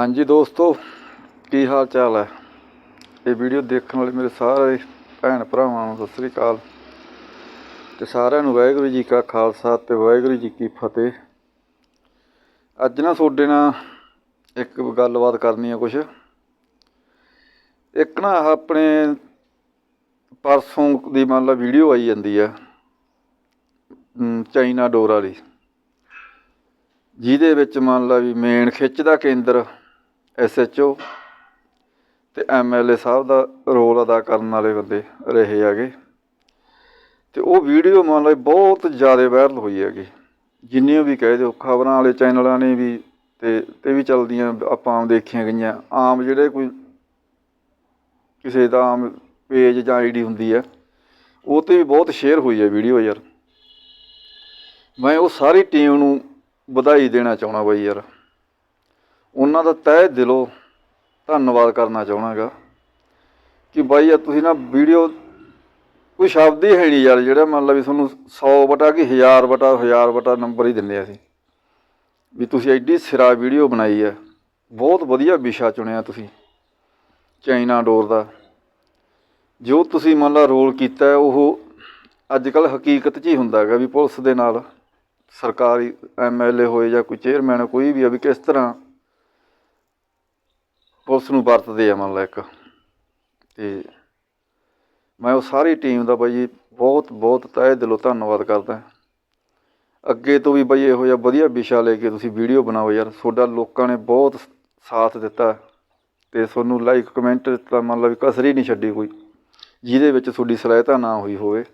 ਹਾਂਜੀ ਦੋਸਤੋ, ਕੀ ਹਾਲ ਚਾਲ ਹੈ? ਇਹ ਵੀਡੀਓ ਦੇਖਣ ਵਾਲੇ ਮੇਰੇ ਸਾਰੇ ਭੈਣ ਭਰਾਵਾਂ ਨੂੰ ਸਤਿ ਸ੍ਰੀ ਅਕਾਲ। ਤੇ ਸਾਰਿਆਂ ਨੂੰ ਵਾਹਿਗੁਰੂ ਜੀ ਕਾ ਖਾਲਸਾ ਤੇ ਵਾਹਿਗੁਰੂ ਜੀ ਕੀ ਫਤਿਹ। ਅੱਜ ਨਾ ਤੁਹਾਡੇ ਨਾਲ ਇੱਕ ਗੱਲਬਾਤ ਕਰਨੀ ਆ ਕੁਛ। ਇੱਕ ਨਾ ਆਪਣੇ ਪਰਸੋਂ ਦੀ ਮੰਨ ਲਾ ਵੀਡੀਓ ਆਈ ਜਾਂਦੀ ਆ ਚਾਈਨਾ ਡੋਰ ਵਾਲੀ। ਜਿਹਦੇ ਵਿੱਚ ਮੰਨ ਲਾ ਵੀ ਮੇਨ ਖਿੱਚ ਦਾ ਕੇਂਦਰ ਐਸਐਚਓ ਤੇ ਐਮਐਲਏ ਸਾਹਿਬ ਦਾ ਰੋਲ ਅਦਾ ਕਰਨ ਵਾਲੇ ਬੰਦੇ ਰਹੇ ਹੈਗੇ। ਤੇ ਉਹ ਵੀਡੀਓ ਮੰਨ ਲਓ ਬਹੁਤ ਜ਼ਿਆਦਾ ਵਾਇਰਲ ਹੋਈ ਹੈਗੀ। ਜਿੰਨੀਆਂ ਵੀ ਕਹਿ ਦਿਓ ਖਬਰਾਂ ਵਾਲੇ ਚੈਨਲਾਂ ਨੇ ਵੀ ਤੇ ਤੇ ਵੀ ਚਲਦੀਆਂ ਆਪਾਂ ਆਮ ਦੇਖੀਆਂ ਗਈਆਂ। ਆਮ ਜਿਹੜੇ ਕੋਈ ਕਿਸੇ ਦਾ ਆਮ ਪੇਜ ਜਾਂ ਆਈਡੀ ਹੁੰਦੀ ਹੈ, ਉਹ ਤੇ ਵੀ ਬਹੁਤ ਸ਼ੇਅਰ ਹੋਈ ਹੈ ਵੀਡੀਓ ਯਾਰ। ਮੈਂ ਉਹ ਸਾਰੀ ਟੀਮ ਨੂੰ ਵਧਾਈ ਦੇਣਾ ਚਾਹਣਾ ਬਾਈ ਯਾਰ। ਉਹਨਾਂ ਦਾ ਤਹਿ ਦਿਲੋਂ ਧੰਨਵਾਦ ਕਰਨਾ ਚਾਹਣਾਗਾ ਕਿ ਬਾਈ ਯਾਰ ਤੁਸੀਂ ਨਾ ਵੀਡੀਓ ਕੋਈ ਸ਼ਬਦ ਹੀ ਹੈ ਨਹੀਂ ਯਾਰ, ਜਿਹੜਾ ਮੰਨ ਲਾ ਵੀ ਤੁਹਾਨੂੰ 100 ਬਟਾ ਕਿ 1000 ਬਟਾ 1000 ਬਟਾ ਨੰਬਰ ਹੀ ਦਿੰਦੇ ਆ ਅਸੀਂ। ਵੀ ਤੁਸੀਂ ਐਡੀ ਸਿਰਾ ਵੀਡੀਓ ਬਣਾਈ ਹੈ ਬਹੁਤ ਵਧੀਆ ਵਿਸ਼ਾ ਚੁਣਿਆ ਤੁਸੀਂ, ਚਾਈਨਾ ਡੋਰ ਦਾ। ਜੋ ਤੁਸੀਂ ਮੰਨ ਲਾ ਰੋਲ ਕੀਤਾ, ਉਹ ਅੱਜ ਕੱਲ ਹਕੀਕਤ 'ਚ ਹੀ ਹੁੰਦਾ ਹੈਗਾ ਵੀ ਪੁਲਿਸ ਦੇ ਨਾਲ ਸਰਕਾਰੀ ਐਮਐਲਏ ਹੋਏ ਜਾਂ ਕੋਈ ਚੇਅਰਮੈਨ, ਕੋਈ ਵੀ ਆ ਵੀ ਕਿਸ ਤਰ੍ਹਾਂ ਪੁਲਿਸ ਨੂੰ ਵਰਤਦੇ ਆ ਮੰਨ ਲਾ ਇੱਕ। ਤੇ ਮੈਂ ਉਹ ਸਾਰੀ ਟੀਮ ਦਾ ਬਾਈ ਜੀ ਬਹੁਤ ਬਹੁਤ ਤਹਿ ਦਿਲੋਂ ਧੰਨਵਾਦ ਕਰਦਾ। ਅੱਗੇ ਤੋਂ ਵੀ ਬਾਈ ਇਹੋ ਜਿਹਾ ਵਧੀਆ ਵਿਸ਼ਾ ਲੈ ਕੇ ਤੁਸੀਂ ਵੀਡੀਓ ਬਣਾਓ ਯਾਰ। ਤੁਹਾਡਾ ਲੋਕਾਂ ਨੇ ਬਹੁਤ ਸਾਥ ਦਿੱਤਾ। ਤੇ ਤੁਹਾਨੂੰ ਲਾਈਕ ਕਮੈਂਟ ਦਿੱਤਾ ਮੰਨ ਲਾ ਵੀ ਕਸਰ ਹੀ ਨਹੀਂ ਛੱਡੀ ਕੋਈ। ਜਿਹਦੇ ਵਿੱਚ ਤੁਹਾਡੀ ਸਲਾਹਤਾ ਨਾ ਹੋਈ ਹੋਵੇ।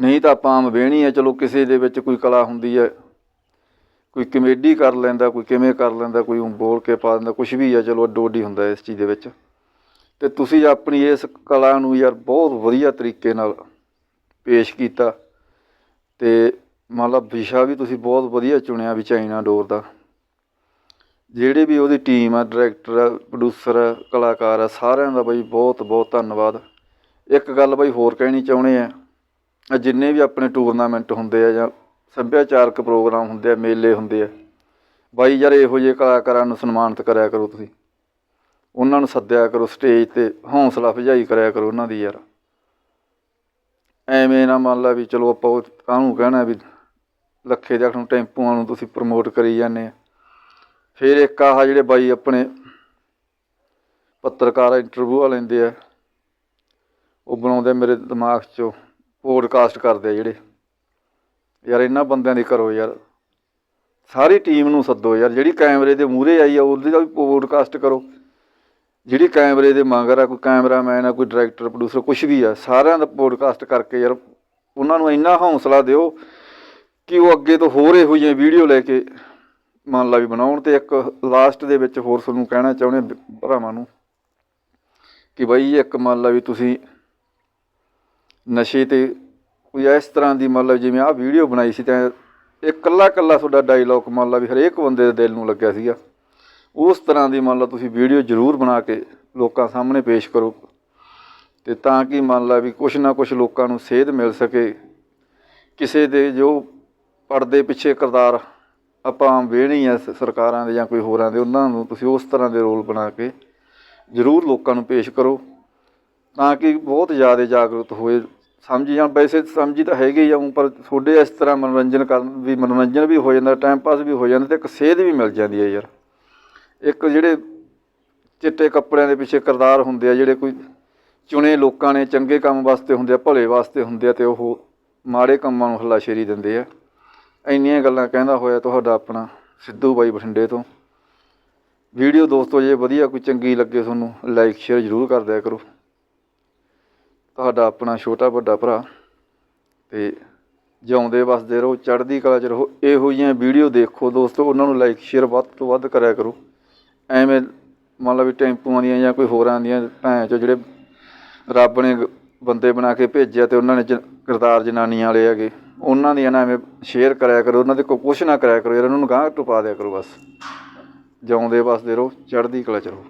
ਨਹੀਂ ਤਾਂ ਆਪਾਂ ਆਮ ਵੇਹਣੀ ਹੈ ਚਲੋ ਕਿਸੇ ਦੇ ਵਿੱਚ ਕੋਈ ਕਲਾ ਹੁੰਦੀ ਹੈ ਕੋਈ ਕਮੇਡੀ ਕਰ ਲੈਂਦਾ, ਕੋਈ ਕਿਵੇਂ ਕਰ ਲੈਂਦਾ, ਕੋਈ ਬੋਲ ਕੇ ਪਾ ਦਿੰਦਾ ਕੁਝ ਵੀ ਹੈ ਚਲੋ ਅੱਡੋ ਅੱਡੀ ਹੁੰਦਾ ਇਸ ਚੀਜ਼ ਦੇ ਵਿੱਚ। ਤੇ ਤੁਸੀਂ ਆਪਣੀ ਇਸ ਕਲਾ ਨੂੰ ਯਾਰ ਬਹੁਤ ਵਧੀਆ ਤਰੀਕੇ ਨਾਲ ਪੇਸ਼ ਕੀਤਾ। ਤੇ ਮੰਨ ਲਾ ਵਿਸ਼ਾ ਵੀ ਤੁਸੀਂ ਬਹੁਤ ਵਧੀਆ ਚੁਣਿਆ ਵੀ ਚਾਈਨਾ ਡੋਰ ਦਾ। ਜਿਹੜੇ ਵੀ ਉਹਦੀ ਟੀਮ ਆ ਡਾਇਰੈਕਟਰ ਆ ਪ੍ਰੋਡਿਊਸਰ ਆ, ਕਲਾਕਾਰ ਆ, ਸਾਰਿਆਂ ਦਾ ਬਾਈ ਬਹੁਤ ਬਹੁਤ ਧੰਨਵਾਦ। ਇੱਕ ਗੱਲ ਬਈ ਹੋਰ ਕਹਿਣੀ ਚਾਹੁੰਦੇ ਆ ਜਿੰਨੇ ਵੀ ਆਪਣੇ ਟੂਰਨਾਮੈਂਟ ਹੁੰਦੇ ਆ ਜਾਂ ਸੱਭਿਆਚਾਰਕ ਪ੍ਰੋਗਰਾਮ ਹੁੰਦੇ ਆ, ਮੇਲੇ ਹੁੰਦੇ ਆ। ਬਾਈ ਯਾਰ, ਇਹੋ ਜਿਹੇ ਕਲਾਕਾਰਾਂ ਨੂੰ ਸਨਮਾਨਿਤ ਕਰਿਆ ਕਰੋ ਤੁਸੀਂ। ਉਹਨਾਂ ਨੂੰ ਸੱਦਿਆ ਕਰੋ ਸਟੇਜ ਤੇ, ਹੌਸਲਾ ਅਫਜ਼ਾਈ ਕਰਿਆ ਕਰੋ ਉਹਨਾਂ ਦੀ ਯਾਰ। ਐਵੇਂ ਨਾ ਮੰਨ ਲਾ ਵੀ ਚਲੋ ਆਪਾਂ ਉਹ ਕਾਹਨੂੰ ਕਹਿਣਾ ਵੀ ਲੱਖੇ ਦੇ ਨੂੰ, ਟੈਂਪੂਆਂ ਨੂੰ ਤੁਸੀਂ ਪ੍ਰਮੋਟ ਕਰੀ ਜਾਂਦੇ ਆ। ਫਿਰ ਇੱਕ ਆਹ ਜਿਹੜੇ ਬਾਈ ਆਪਣੇ ਪੱਤਰਕਾਰ ਇੰਟਰਵਿਊ ਲੈਂਦੇ ਆ, ਉਹ ਬਣਾਉਂਦੇ ਮੇਰੇ ਦਿਮਾਗ 'ਚੋਂ ਪੋਡਕਾਸਟ ਕਰਦੇ ਆ ਜਿਹੜੇ। ਯਾਰ ਇਹਨਾਂ ਬੰਦਿਆਂ ਦੀ ਕਰੋ ਯਾਰ। ਸਾਰੀ ਟੀਮ ਨੂੰ ਸੱਦੋ ਯਾਰ, ਜਿਹੜੀ ਕੈਮਰੇ ਦੇ ਮੂਹਰੇ ਆਈ ਆ, ਉਹਦੇ ਦਾ ਵੀ ਪੋਡਕਾਸਟ ਕਰੋ। ਜਿਹੜੀ ਕੈਮਰੇ ਦੇ ਮਗਰ ਆ, ਕੋਈ ਕੈਮਰਾਮੈਨ ਆ, ਕੋਈ ਡਾਇਰੈਕਟਰ ਪ੍ਰੋਡਿਊਸਰ ਕੁਝ ਵੀ ਆ, ਸਾਰਿਆਂ ਦਾ ਪੋਡਕਾਸਟ ਕਰਕੇ ਯਾਰ, ਉਹਨਾਂ ਨੂੰ ਇੰਨਾ ਹੌਸਲਾ ਦਿਓ ਕਿ ਉਹ ਅੱਗੇ ਤੋਂ ਹੋਰ ਇਹੋ ਜਿਹੀਆਂ ਵੀਡੀਓ ਲੈ ਕੇ ਮੰਨ ਲਾ ਵੀ ਬਣਾਉਣ ਤੇ ਇੱਕ ਲਾਸਟ ਦੇ ਵਿੱਚ ਹੋਰ ਤੁਹਾਨੂੰ ਕਹਿਣਾ ਚਾਹੁੰਦੇ ਭਰਾਵਾਂ ਨੂੰ ਕਿ ਬਈ ਇੱਕ ਮੰਨ ਲਾ ਵੀ ਤੁਸੀਂ ਨਸ਼ੇ ਤੇ ਕੋਈ ਇਸ ਤਰ੍ਹਾਂ ਦੀ ਮੰਨ ਲਓ ਜਿਵੇਂ ਆਹ ਵੀਡੀਓ ਬਣਾਈ ਸੀ ਤਾਂ ਇਹ ਕੱਲਾ ਕੱਲਾ ਤੁਹਾਡਾ ਡਾਇਲੌਗ ਮੰਨ ਲਾ ਵੀ ਹਰੇਕ ਬੰਦੇ ਦੇ ਦਿਲ ਨੂੰ ਲੱਗਿਆ ਸੀਗਾ। ਉਸ ਤਰ੍ਹਾਂ ਦੀ ਮੰਨ ਲਓ ਤੁਸੀਂ ਵੀਡੀਓ ਜ਼ਰੂਰ ਬਣਾ ਕੇ ਲੋਕਾਂ ਸਾਹਮਣੇ ਪੇਸ਼ ਕਰੋ। ਤੇ ਤਾਂ ਕਿ ਮੰਨ ਲਾ ਵੀ ਕੁਛ ਨਾ ਕੁਛ ਲੋਕਾਂ ਨੂੰ ਸੇਧ ਮਿਲ ਸਕੇ। ਕਿਸੇ ਦੇ ਜੋ ਪਰਦੇ ਪਿੱਛੇ ਕਿਰਦਾਰ ਆਪਾਂ ਵੇਹਣੀ ਆ ਸ- ਸਰਕਾਰਾਂ ਦੇ ਜਾਂ ਕੋਈ ਹੋਰਾਂ ਦੇ, ਉਹਨਾਂ ਨੂੰ ਤੁਸੀਂ ਉਸ ਤਰ੍ਹਾਂ ਦੇ ਰੋਲ ਬਣਾ ਕੇ ਜ਼ਰੂਰ ਲੋਕਾਂ ਨੂੰ ਪੇਸ਼ ਕਰੋ। ਤਾਂ ਕਿ ਬਹੁਤ ਜ਼ਿਆਦਾ ਜਾਗਰੂਕ ਹੋਏ ਸਮਝੀ ਜਾਂ ਵੈਸੇ ਸਮਝੀ ਤਾਂ ਹੈਗੇ ਹੀ ਆ ਪਰ ਤੁਹਾਡੇ ਇਸ ਤਰ੍ਹਾਂ ਮਨੋਰੰਜਨ ਕਰਨ ਵੀ ਮਨੋਰੰਜਨ ਵੀ ਹੋ ਜਾਂਦਾ ਟਾਈਮ ਪਾਸ ਵੀ ਹੋ ਜਾਂਦਾ ਤੇ ਇੱਕ ਸੇਧ ਵੀ ਮਿਲ ਜਾਂਦੀ ਹੈ ਯਾਰ। ਇੱਕ ਜਿਹੜੇ ਚਿੱਟੇ ਕੱਪੜਿਆਂ ਦੇ ਪਿੱਛੇ ਕਿਰਦਾਰ ਹੁੰਦੇ ਆ, ਜਿਹੜੇ ਕੋਈ ਚੁਣੇ ਲੋਕਾਂ ਨੇ, ਚੰਗੇ ਕੰਮ ਵਾਸਤੇ ਹੁੰਦੇ ਆ, ਭਲੇ ਵਾਸਤੇ ਹੁੰਦੇ ਆ ਤੇ ਉਹ ਮਾੜੇ ਕੰਮਾਂ ਨੂੰ ਹੱਲਾਸ਼ੇਰੀ ਦਿੰਦੇ ਆ। ਇੰਨੀਆਂ ਗੱਲਾਂ ਕਹਿੰਦਾ ਹੋਇਆ ਤੁਹਾਡਾ ਆਪਣਾ ਸਿੱਧੂ ਬਾਈ ਬਠਿੰਡੇ ਤੋਂ। ਵੀਡੀਓ ਦੋਸਤੋ, ਜੇ ਵਧੀਆ ਕੋਈ ਚੰਗੀ ਲੱਗੇ ਤੁਹਾਨੂੰ ਲਾਈਕ ਸ਼ੇਅਰ ਜ਼ਰੂਰ ਕਰ ਦਿਆ ਕਰੋ। ਤੁਹਾਡਾ ਆਪਣਾ ਛੋਟਾ ਵੱਡਾ ਭਰਾ ਅਤੇ ਜਿਉਂਦੇ ਵਸਦੇ ਰਹੋ, ਚੜ੍ਹਦੀ ਕਲਾ ਚ ਰਹੋ, ਇਹੋ ਜਿਹੀਆਂ ਵੀਡੀਓ ਦੇਖੋ ਦੋਸਤੋ, ਉਹਨਾਂ ਨੂੰ ਲਾਈਕ ਸ਼ੇਅਰ ਵੱਧ ਤੋਂ ਵੱਧ ਕਰਿਆ ਕਰੋ। ਐਵੇਂ ਮੰਨ ਲਓ ਵੀ ਟੈਂਪੂਆਂ ਦੀਆਂ ਜਾਂ ਕੋਈ ਹੋਰਾਂ ਦੀਆਂ ਭੈਣ ਚੋ ਜਿਹੜੇ ਰੱਬ ਨੇ ਬੰਦੇ ਬਣਾ ਕੇ ਭੇਜਿਆ ਤੇ ਉਹਨਾਂ ਨੇ ਜ- ਕਿਰਦਾਰ ਜਨਾਨੀਆਂ ਵਾਲੇ ਹੈਗੇ, ਉਹਨਾਂ ਦੀਆਂ ਨਾ ਐਵੇਂ ਸ਼ੇਅਰ ਕਰਿਆ ਕਰੋ, ਉਹਨਾਂ ਦੇ ਕੋਈ ਕੁਛ ਨਾ ਕਰਿਆ ਕਰੋ, ਯਾਰ ਉਹਨਾਂ ਨੂੰ ਗਾਂਹ ਟਪਾ ਦਿਆ ਕਰੋ ਬਸ। ਜਿਉਂਦੇ ਵਸਦੇ ਰਹੋ, ਚੜ੍ਹਦੀ ਕਲਾ ਚ ਰਹੋ।